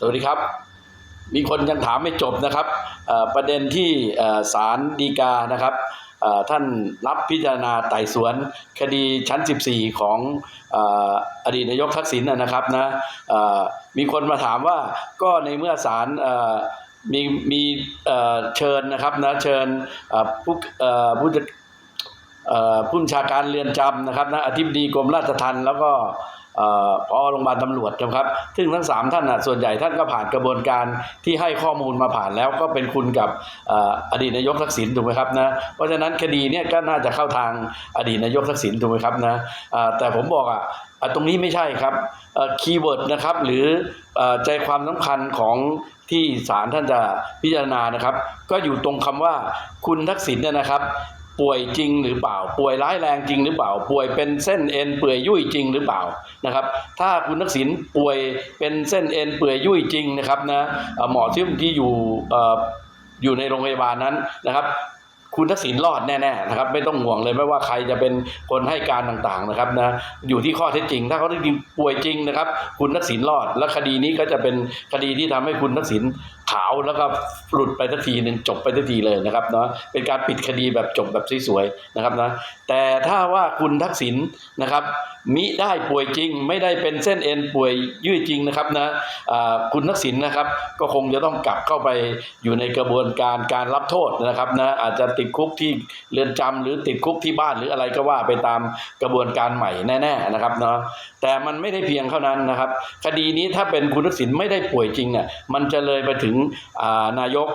สวัสดีครับ มีคนยังถามไม่จบนะครับประเด็นที่ศาลฎีกานะครับท่านรับพิจารณาไต่สวนคดีชั้น 14 ของออดีตนายกทักษิณนะนะครับนะมีคนมาถามว่าก็ในเมื่อศาลมีมีเชิญนะครับนะเชิญผู้ผู้ ผู้บัญชาการเรือนจำนะครับนะอธิบดีกรมราชทัณฑ์แล้วก็พ่อพอโรงพยาบาลตำรวจนะครับ ซึ่งทั้งสามท่านน่ะส่วนใหญ่ท่านก็ผ่านกระบวนการที่ให้ข้อมูลมาผ่านแล้วก็เป็นคุณกับออดีตนายกทักษิณถูกไหมครับนะ เพราะฉะนั้นคดีเนี่ยก็น่าจะเข้าทางอดีตนายกทักษิณถูกไหมครับนะแต่ผมบอกอะอะตรงนี้ไม่ใช่ครับคีย์เวิร์ดนะครับหรือเอ่อใจความสำคัญของที่ศาลท่านจะพิจารณานะครับ ก็อยู่ตรงคำว่าคุณทักษิณเนี่ยนะครับ ป่วยจริงหรือเปล่า ป่วยร้ายแรงจริงหรือเปล่า ป่วยเป็นเส้นเอ็นเปื่อยยุ่ยจริงหรือเปล่านะครับ ถ้าคุณทักษิณป่วยเป็นเส้นเอ็นเปื่อยยุ่ยจริงนะครับนะหมอที่ที่อยู่อ่ออยู่ในโรงพยาบาลนั้นนะครับคุณทักษิณรอดแน่ๆนะครับไม่ต้องห่วงเลยไม่ว่าใครจะเป็นคนให้การต่างๆนะครับนะอยู่ที่ข้อเท็จจริง ถ้าเขาจริงป่วยจริงนะครับ คุณทักษิณรอด และคดีนี้ก็จะเป็นคดีที่ทำให้คุณทักษิณ ขาวแล้วก็หลุดไปทันทีหนึ่งจบไปทันทีเลยนะครับเนาะเป็นการปิดคดีแบบจบแบบสวยๆนะครับนะแต่ถ้าว่าคุณทักษิณนะครับ มิได้ป่วยจริง ไม่ได้เป็นเส้นเอ็นป่วยยืดจริงนะครับนะคุณทักษิณนะครับ ก็คงจะต้องกลับเข้าไปอยู่ในกระบวนการการรับโทษนะครับนะอาจจะติดคุกที่เรือนจำหรือติดคุกที่บ้านหรืออะไรก็ว่าไปตามกระบวนการใหม่แน่ๆนะครับเนาะแต่มันไม่ได้เพียงเท่านั้นนะครับ คดีนี้ถ้าเป็นคุณทักษิณไม่ได้ป่วยจริงเนี่ยมันจะเลยไปถึงนายก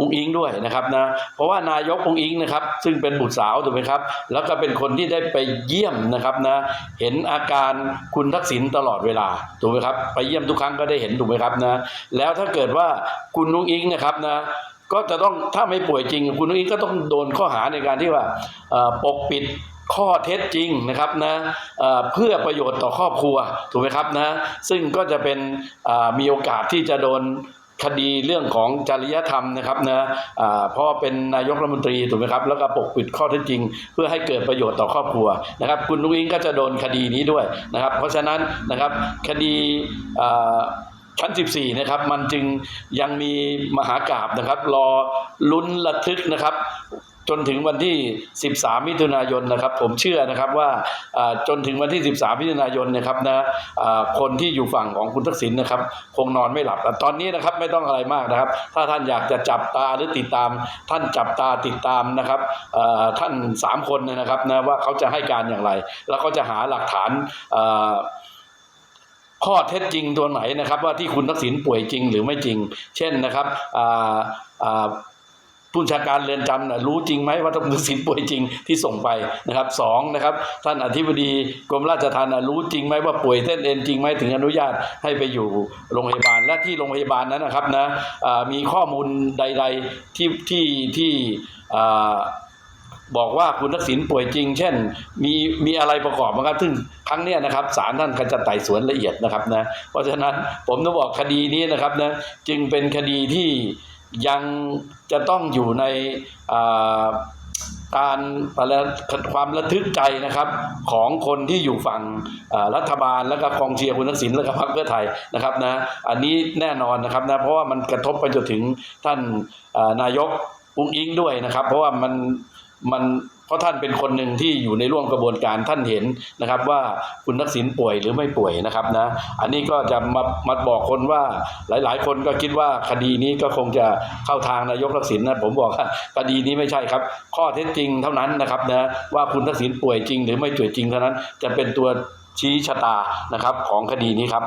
องอิงด้วยนะครับนะเพราะว่านายกองอิงนะครับซึ่งเป็นบุตรสาวถูกไหมครับแล้วก็เป็นคนที่ได้ไปเยี่ยมนะครับนะเห็นอาการคุณทักษิณตลอดเวลาถูกไหมครับไปเยี่ยมทุกครั้งก็ได้เห็นถูกไหมครับนะแล้วถ้าเกิดว่าคุณนุ้งอิงนะครับนะก็จะต้องถ้าไม่ป่วยจริง คุณนุ้งอิงก็ต้องโดนข้อหาในการที่ว่าปกปิดข้อเท็จจริงนะครับนะเอ่อเพื่อประโยชน์ต่อครอบครัวถูกไหมครับนะซึ่งก็จะเป็นมีโอกาสที่จะโดน คดีเรื่องของจริยธรรมนะครับนะเพราะว่อเป็นนายกรัฐมนตรีถูกไหมครับแล้วก็ปกปิดข้อเท็จจริง เพื่อให้เกิดประโยชน์ต่อครอบครัวนะครับ คุณนุ้งอิงก็จะโดนคดีนี้ด้วยนะครับ เพราะฉะนั้นนะครับคดีชั้น 14 นะครับ มันจึงยังมีมหากราบนะครับ รอลุ้นระทึกนะครับ จนถึงวันที่ 13 มิถุนายนนะครับ ผมเชื่อนะครับว่าจนถึงวันที่ 13 มิถุนายนนะครับนะคนที่อยู่ฝั่งของคุณทักษิณนะครับ คงนอนไม่หลับ ตอนนี้นะครับไม่ต้องอะไรมากนะครับ ถ้าท่านอยากจะจับตาหรือติดตาม ท่านจับตาติดตามนะครับท่านสามคนเนยนะครับนะว่าเขาจะให้การอย่างไร แล้วเขาจะหาหลักฐานข้อเท็จจริงตัวไหนนะครับ ว่าที่คุณทักษิณป่วยจริงหรือไม่จริง เช่นนะครับ ผู้ชาการเรือนจำนะรู้จริงไหมว่าคุณทักษิณป่วยจริงที่ส่งไปนะครับสองนะครับ ท่านอธิบดีกรมราชทัณฑ์นะรู้จริงไหมว่าป่วยเส้นเอ็นจริงไหมถึงอนุญาตให้ไปอยู่โรงพยาบาลและที่โรงพยาบาลนั้นนะครับนะมีข้อมูลใด ๆที่ที่ที่บอกว่าคุณทักษิณป่วยจริง เช่น มีมีอะไรประกอบนะครับ ซึ่งครั้งเนี้ยนะครับศาลท่านก็จะไต่สวนละเอียดนะครับนะเพราะฉะนั้นผมต้องบอกคดีนี้นะครับนะจึงเป็นคดีที่ ยังจะต้องอยู่ในการความระทึกใจนะครับของคนที่อยู่ฝั่งรัฐบาลแล้วก็กองเชียร์คุณทักษิณและก็พรรคเพื่อไทยนะครับนะอันนี้แน่นอนนะครับนะเพราะว่ามันกระทบไปจนถึงท่านนายกอุ้งอิงด้วยนะครับ เพราะว่ามัน มันเพราะท่านเป็นคนหนึ่งที่อยู่ในร่วมกระบวนการท่านเห็นนะครับว่าคุณทักษิณป่วยหรือไม่ป่วยนะครับนะอันนี้ก็จะมามาบอกคนว่าหลาย ๆ คนก็คิดว่าคดีนี้ก็คงจะเข้าทางนายกทักษิณนะผมบอกว่าคดีนี้ไม่ใช่ครับ ข้อเท็จจริงเท่านั้นนะครับนะว่าคุณทักษิณป่วยจริง หรือไม่ป่วยจริงเท่านั้น จะเป็นตัวชี้ชะตานะครับของคดีนี้ครับ